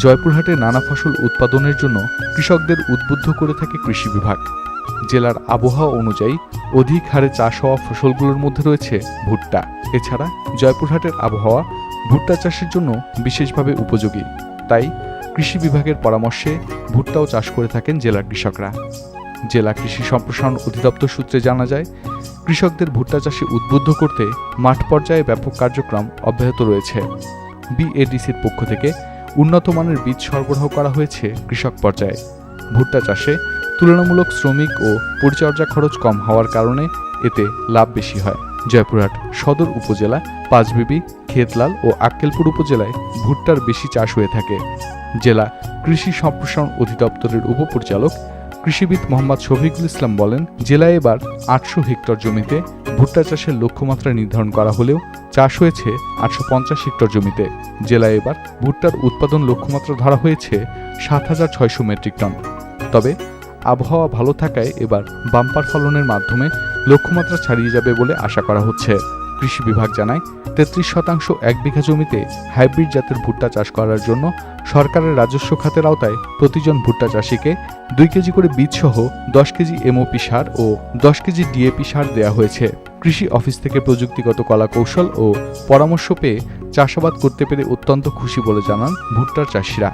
জয়পুরহাটে নানা ফসল উৎপাদনের জন্য কৃষকদের উদ্বুদ্ধ করে থাকে কৃষি বিভাগ। জেলার আবহাওয়া অনুযায়ী অধিক হারে চাষ হওয়া ফসলগুলোর মধ্যে রয়েছে ভুট্টা। এছাড়া জয়পুরহাটের আবহাওয়া ভুট্টা চাষের জন্য বিশেষভাবে উপযোগী। তাই কৃষি বিভাগের পরামর্শে ভুট্টাও চাষ করে থাকেন জেলার কৃষকরা। জেলা কৃষি সম্প্রসারণ অধিদপ্তর সূত্রে জানা যায়, কৃষকদের ভুট্টা চাষে উদ্বুদ্ধ করতে মাঠ পর্যায়ে ব্যাপক কার্যক্রম অব্যাহত রয়েছে। বিএডিসির পক্ষ থেকে উন্নত মানের বীজ সরবরাহ করা হয়েছে কৃষক পর্যায়ে। ভুট্টা চাষে তুলনামূলক শ্রমিক ও পরিচর্যা খরচ কম হওয়ার কারণে এতে লাভ বেশি হয়। জয়পুরহাট সদর উপজেলা পাঁচবিবি, খেতলাল ও আক্কেলপুর উপজেলায় ভুট্টার বেশি চাষ হয়ে থাকে। জেলা কৃষি সম্প্রসারণ অধিদপ্তরের উপপরিচালক কৃষিবিদ মোহাম্মদ শফিকুল ইসলাম বলেন, জেলায় এবার আটশো হেক্টর জমিতে ভুট্টা চাষের লক্ষ্যমাত্রা নির্ধারণ করা হলেও চাষ হয়েছে আটশো পঞ্চাশ হেক্টর জমিতে। জেলায় এবার ভুট্টার উৎপাদন লক্ষ্যমাত্রা ধরা হয়েছে সাত হাজার ছয়শো মেট্রিক টন। তবে আবহাওয়া ভালো থাকায় এবার বাম্পার ফলনের মাধ্যমে লক্ষ্যমাত্রা ছাড়িয়ে যাবে বলে আশা করা হচ্ছে। কৃষি বিভাগ জানায়, তেত্রিশ শতাংশ এক বিঘা জমিতে হাইব্রিড জাতের ভুট্টা চাষ করার জন্য সরকারের রাজস্ব খাতের আওতায় প্রতিজন ভুট্টা চাষিকে দুই কেজি করে বীজ সহ দশ কেজি এমওপি সার ও দশ কেজি ডিএপি সার দেওয়া হয়েছে। কৃষি অফিস থেকে প্রযুক্তিগত কলা কৌশল ও পরামর্শ পেয়ে চাষাবাদ করতে পেরে অত্যন্ত খুশি বলে জানান ভুট্টার চাষিরা।